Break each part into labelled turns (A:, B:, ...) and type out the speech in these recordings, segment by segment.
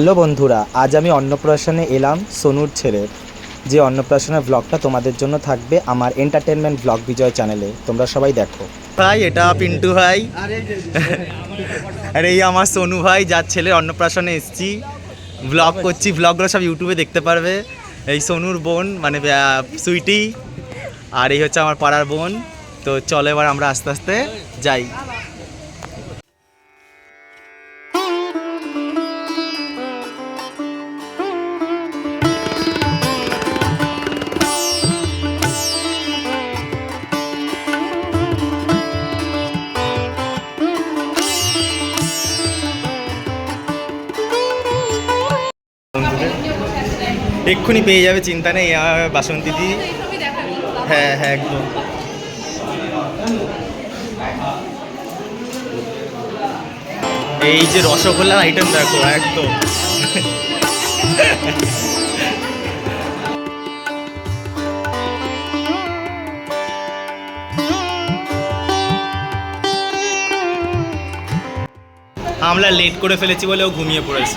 A: Hello বন্ধুরা, আজ আমি অন্নপ্রাশনে এলাম সোনুর ছেলের। যে অন্নপ্রাশনের ব্লগটা তোমাদের জন্য থাকবে আমার এন্টারটেনমেন্ট ব্লগ বিজয় চ্যানেলে তোমরা সবাই দেখো। ভাই, এটা পিন্টু ভাই। আর, এই আমার সোনু ভাই, যার ছেলের অন্নপ্রাশনে এসেছি। ব্লগ করছি ব্লগগুলো সব ইউটিউবে দেখতে পারবে। এই সোনুর বোন মানে সুইটি। আর এই হচ্ছে আমার পাড়ার বোন। তো চলো এবার আমরা আস্তে আস্তে যাই। এক্ষুনি পেয়ে যাবে, চিন্তা নেই বাসন্তী দি। হ্যাঁ হ্যাঁ একদম। এই যে রসগোল্লার আইটেম দেখো, একদম। আমরা লেট করে ফেলেছি বলে ও ঘুমিয়ে পড়েছে।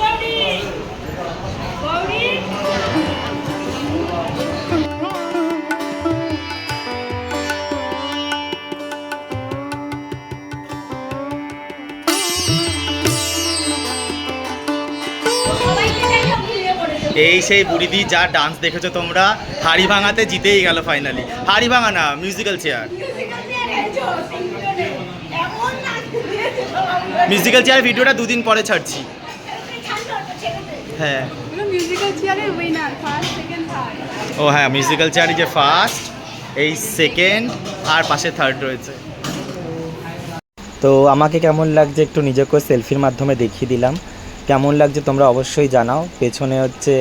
A: এই সেই বুড়িদি যা ডান্স দেখেছ তোমরা হাড়ি ভাঙাতে জিতেই গেল ফাইনালি হাড়ি ভাঙা না মিউজিক্যাল চেয়ার মিউজিক্যাল চেয়ার ভিডিওটা দুদিন পরে ছাড়ছি। হ্যাঁ।
B: মিউজিক্যাল চেয়ারের উইনার ফার্স্ট সেকেন্ড থার্ড
A: ও হ্যাঁ মিউজিক্যাল চেয়ারই যে ফার্স্ট এই সেকেন্ড আর পাশে থার্ড রয়েছে। তো আমাকে কেমন লাগছে একটু নিজেকে সেলফির মাধ্যমে দেখিয়ে দিলাম। কেমন লাগছে তোমরা অবশ্যই জানাও। পেছনে হচ্ছে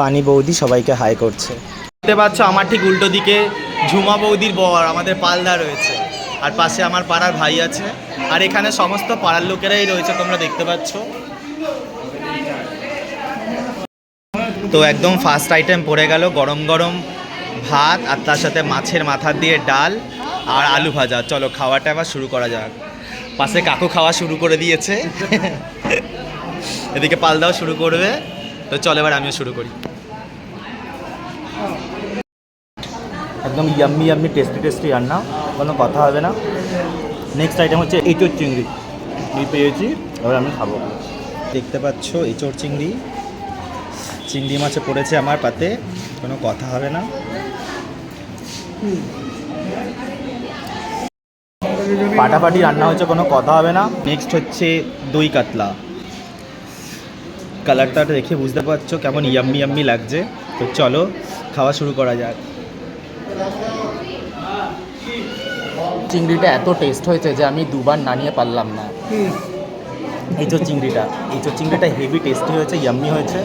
A: বাণী বৌদি সবাইকে হাই করছে। দেখতে পাচ্ছ আমার ঠিক উল্টো দিকে ঝুমা বৌদির বর, আমাদের পালদা রয়েছে। আর পাশে আমার পাড়ার ভাই আছে। আর এখানে সমস্ত পাড়ার লোকেরাই রয়েছে, তোমরা দেখতে পাচ্ছ। তো একদম ফার্স্ট আইটেম পড়ে গেল, গরম গরম ভাত, আর তার সাথে মাছের মাথা দিয়ে ডাল আর আলু ভাজা। চলো, খাওয়াটা আবার শুরু করা যাক। পাশে কাকু খাওয়া শুরু করে দিয়েছে। এদিকে পালদাও শুরু করবে। তো চলো এবার আমিও শুরু করি। একদম ইয়াম্মি ইয়াম্মি টেস্টি টেস্টি রান্না, কোনো কথা হবে না। নেক্সট আইটেম হচ্ছে এঁচোর চিংড়ি। এই পেয়েছি, এবার আমি খাব। দেখতে পাচ্ছ এঁচোর চিংড়ি। চিংড়ি মাছে পড়েছে আমার পাতে, কোনো কথা হবে না। ফাটাফাটি রান্না হচ্ছে, কোনো কথা হবে না। নেক্সট হচ্ছে দই কাতলা। কালারটা দেখে বুঝতে পারছ কেমন ইয়াম্মি ইয়াম্মি লাগছে। তো চলো, খাওয়া শুরু করা যাক। চিংড়িটা এত টেস্ট হয়েছে যে আমি দুবার না নিয়ে পারলাম না। এঁচোর চিংড়িটা এঁচোর চিংড়িটা হেভি টেস্টি হয়েছে ইয়াম্মি হয়েছে।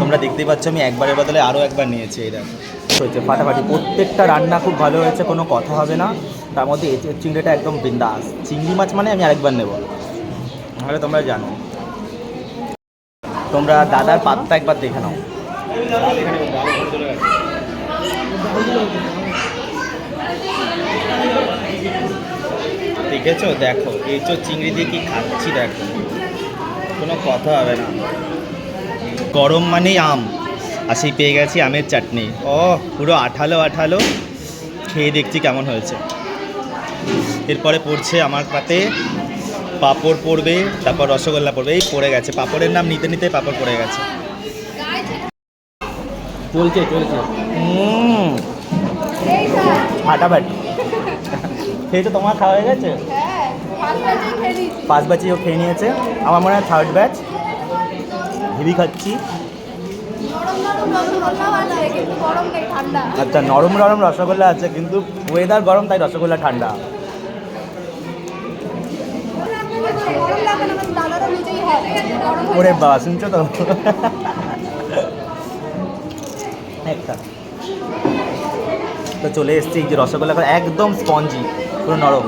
A: তোমরা দেখতেই পাচ্ছ আমি একবারের বদলে আরও একবার নিয়েছি দেখো হয়েছে ফাটাফাটি। প্রত্যেকটা রান্না খুব ভালো হয়েছে, কোনো কথা হবে না। তার মধ্যে চিংড়িটা একদম বিন্দাস। চিংড়ি মাছ মানে আমি আরেকবার নেব। তাহলে তোমরা জানো। তোমরা দাদার পাতটা একবার দেখে নাও। দেখেছ? দেখো। এঁচোর চিংড়ি দিয়ে কি খাচ্ছি দেখো। কোনো কথা হবে না। গরম মানেই আম। আর সেই পেয়ে গেছি আমের চাটনি। ও, পুরো আঠালো আঠালো। খেয়ে দেখছি কেমন হয়েছে। এরপরে পড়ছে আমার পাতে পাঁপড় পড়বে তারপর রসগোল্লা পড়বে এই পড়ে গেছে। পাপড়ের নাম নিতে নিতে পাপড় পড়ে গেছে। চলছে চলছে। ফাটাফাটি। খেয়েছো তোমার খাওয়া হয়ে গেছে?
B: ফার্স্ট ব্যাচে
A: পাঁচ ব্যাচেও খেয়ে নিয়েছে। আমার মনে হয় থার্ড ব্যাচ হেভি খাচ্ছি। আচ্ছা নরম নরম রসগোল্লা আছে কিন্তু ওয়েদার গরম তাই রসগোল্লা ঠান্ডা
B: গরম লাগে না মানে দাদারও নিজেই হয় গরম হয়ে
A: ওরে বাবা শুনছো তো? একটা। তো চলে এসছি যে রসগোল্লা একদম স্পঞ্জি পুরো নরম।